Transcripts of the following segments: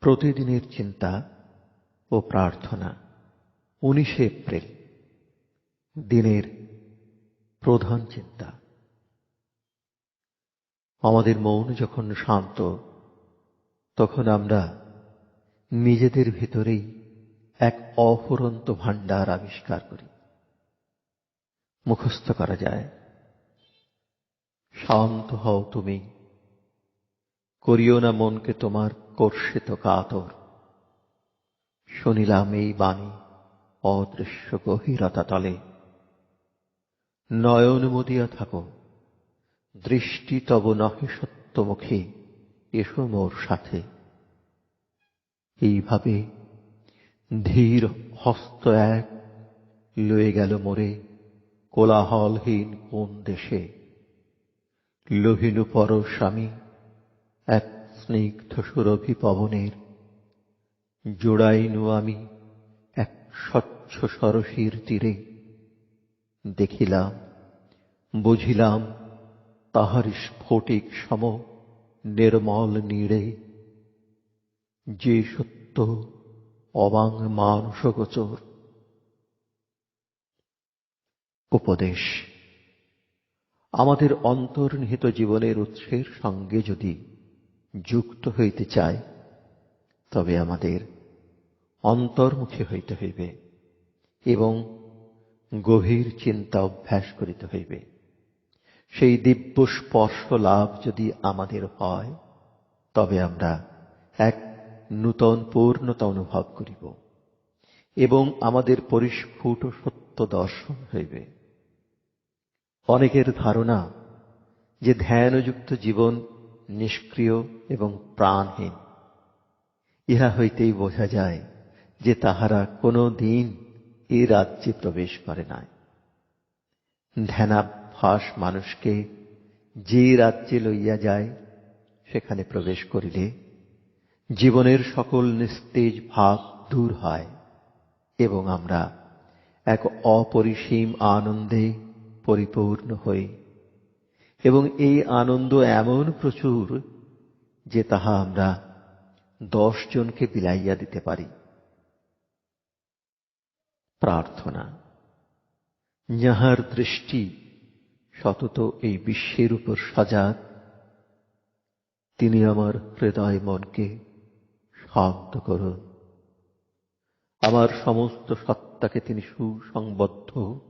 প্রতিদিনের চিন্তা ও প্রার্থনা উনিশে এপ্রিল, দিনের প্রধান চিন্তা। আমাদের মন যখন শান্ত, তখন আমরা নিজেদের ভিতরেই এক অফুরন্ত ভাণ্ডার আবিষ্কার করি। মুখস্থ করা যায়, শান্ত হও তুমি। করিও না মনকে তোমার কর্ষিত কাতর। শুনিলাম এই বাণী অদৃশ্য গভীরতা তলে। নয়ন মুদিয়া থাকো, দৃষ্টি তব নহে সত্যমুখী, এসো মোর সাথে। এইভাবে ধীর হস্ত এক লয়ে গেল মোরে কোলাহলহীন কোন দেশে। লোহিনু পরশ আমি এক স্নিগ্ধ সুরভি পবনের জোড়াইনু আমি এক স্বচ্ছ সরসীর তীরে। দেখিলাম, বুঝিলাম তাহার স্ফটিক সম নির্মল নীড়ে। যে সত্য অবাং মানসগোচর উপদেশ, আমাদের অন্তর্নিহিত জীবনের উৎসের সঙ্গে যদি যুক্ত হইতে চাই তবে আমাদের অন্তর্মুখী হইতে হইবে এবং গভীর চিন্তা অভ্যাস করিতে হইবে। সেই দিব্য স্পর্শ লাভ যদি আমাদের হয়, তবে আমরা এক নূতন পূর্ণতা অনুভব করিব এবং আমাদের পরিস্ফুট সত্য দর্শন হইবে। অনেকের ধারণা যে ধ্যানযুক্ত জীবন নিষ্ক্রিয় এবং প্রাণহীন। ইহা হইতেই বোঝা যায় যে তাহারা কোনো দিন এ রাজ্যে প্রবেশ করে নাই। ধ্যানাভ্যাস মানুষকে যে রাজ্যে লইয়া যায়, সেখানে প্রবেশ করিলে জীবনের সকল নিস্তেজ ভাব দূর হয় এবং আমরা এক অপরিসীম আনন্দে পরিপূর্ণ হই। এবং এই আনন্দ এমন প্রচুর যে তাহা আমরা দশ জনকে বিলাইয়া দিতে পারি। প্রার্থনা। যাহার দৃষ্টি সতত এই বিশ্বের উপর সজাগ তিনি আমার হৃদয় মনকে শান্ত করুন। আমার সমস্ত সত্তাকে তিনি সুসংবদ্ধ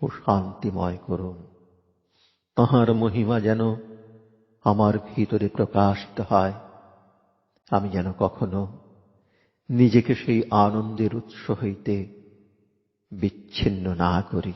ও শান্তিময় করুন। তাহার মহিমা যেন আমার ভিতরে প্রকাশিত হয়। আমি যেন কখনো নিজেকে সেই আনন্দের উৎস হইতে বিচ্ছিন্ন না করি।